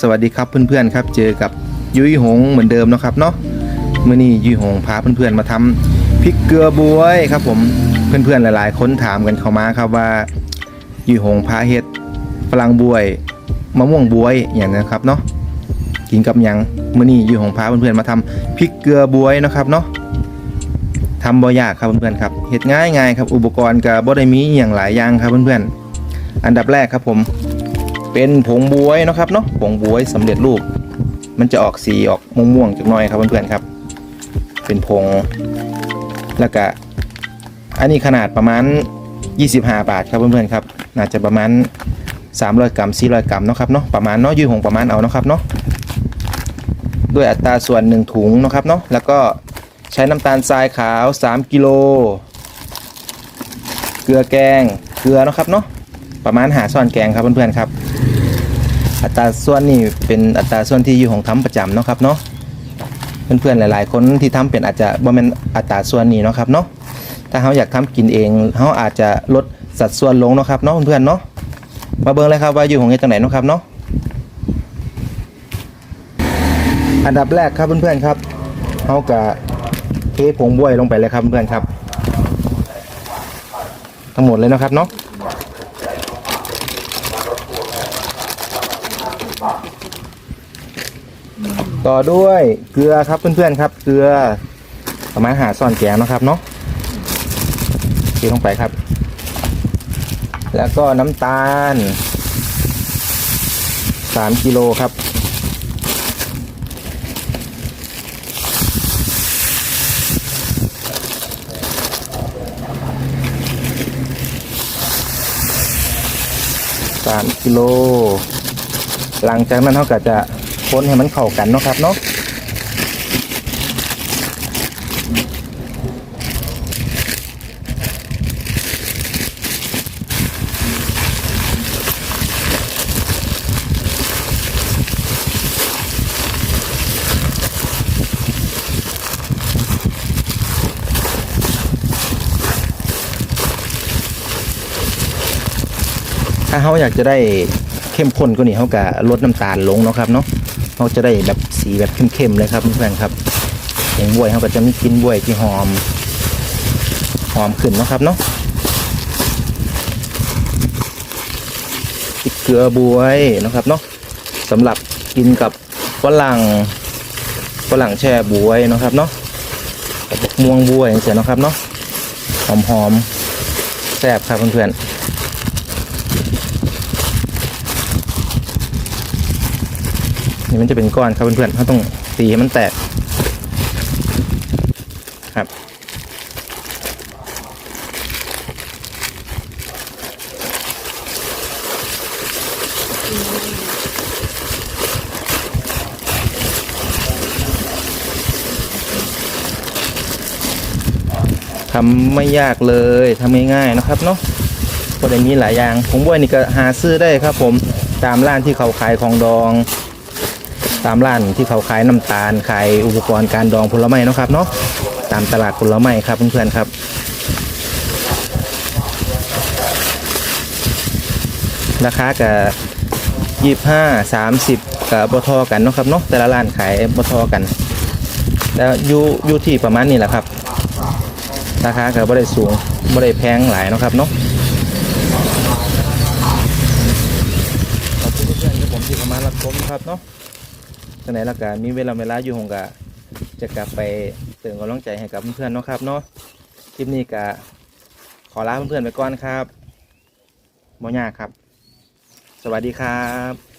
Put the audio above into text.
สวัสดีครับเพื่อนๆครับ เจอกับยุ้ยหงเหมือนเดิมนะครับเนาะเมื่อนี้ยุ้ยหงพาเพื่อนๆมาทำพริกเกลือบวยครับผมเพื่อนๆหลาย ๆ คนถามกันเข้ามาครับว่ายุ้ยหงพาเฮ็ดฝรั่งบวยมะม่วงบวยอย่างนั้นครับเนาะกินกับยังเมื่อนี้ยุ้ยหงพาเพื่อนๆมาทำพริกเกลือบวยนะครับเนาะทำบ่ยากครับเพื่อนๆครับเฮ็ดง่ายๆครับอุปกรณ์ก็บ่ได้มีอย่างหลายอย่างครับเพื่อนๆอันดับแรกครับผม เป็นผงบวยนะครับเนาะผงบวยสำเร็จรูป มันจะออกสีออกม่วงๆจักหน่อยครับเพื่อนๆครับ เป็นผงแล้วก็อันนี้ขนาดประมาณ 25 บาทครับเพื่อนๆครับน่าจะประมาณ 300 กรัม 400 กรัมเนาะครับเนาะประมาณเนาะยืดหงประมาณเอาเนาะครับเนาะด้วยอัตราส่วน 1 ถุงนะครับเนาะแล้วก็ใช้น้ำตาลทรายขาว 3 กิโล เกลือแกง เกลือนะครับเนาะประมาณหาส่วนแกงครับเพื่อนๆครับ อัตราส่วนนี่เป็นอัตราส่วนที่อยู่ของทำประจำเนาะครับเนาะเพื่อนๆหลาย ๆ คนที่ทำเป็นอาจจะบ่แม่นอัตราส่วนนี้เนาะครับเนาะถ้าเขาอยากทำกินเองเขาอาจจะลดสัดส่วนลงเนาะครับเนาะเพื่อนๆเนาะมาเบิ่งเลยครับว่าอยู่ของเฮ็ดจังไหนเนาะครับเนาะอันดับแรกครับเพื่อนๆครับเขากะเทผงบวยลงไปเลยครับเพื่อนๆครับ ทั้งหมดเลยนะครับเนาะ ต่อด้วยเกลือครับเพื่อนๆครับ เกลือประมาณหาซ่อนแกงนะครับเนาะเทลงไปครับ แล้วก็น้ำตาล3กิโลครับ สามกิโล หลังจากนั้นเขาก็จะ คนให้มันเข้ากันเนาะครับเนาะถ้าเขาอยากจะได้เข้มข้นกว่านี้เขาก็ลดน้ำตาลลงเนาะครับเนาะ เขาจะได้แบบสีแบบเข้มๆเลยครับเพื่อนๆครับอย่างบวยเขาก็จะมีกลินบวยที่หอม หอมขึ้นนะครับเนาะพริกเกลือบวยนะครับเนาะสำหรับกินกับฝรั่งฝรั่งแช่บวยนะครับเนาะกับม่วงบวยอย่างเงี้ยนะครับเนาะหอมๆแซ่บครับเพื่อนๆ นี่มันจะเป็นก้อนครับเพื่อนๆเขาต้องตีให้มันแตกครับ ทำไม่ยากเลยทำง่ายๆนะครับเนาะก็ได้มีหลายอย่างผมว่านี่ก็หาซื้อได้ครับผมตามร้านที่เขาขายของดอง ตามร้านที่เขาขายน้ำตาลขายอุปกรณ์การดองผลไม้นะครับเนาะตามตลาดผลไม้ครับเพื่อนๆครับราคากับยี่ห้าสามสิบกับบทอกันเนาะครับเนาะแต่ละร้านขายบทอกันแล้วอยู่อยู่ที่ประมาณนี้แหละครับ ราคากับบ่ได้สูงบ่ได้แพงหลายเนาะครับเนาะขอบคุณเพื่อนที่ผมที่เข้ามาณรับชมครับเนาะ จังไหนละกันมีเวลาเวลาอยู่หงกะจะกลับไปเติมกำลังใจให้กับเพื่อนๆเนาะครับเนาะคลิปนี้กะขอลาเพื่อนๆไปก่อนครับบ่ยากครับ สวัสดีครับ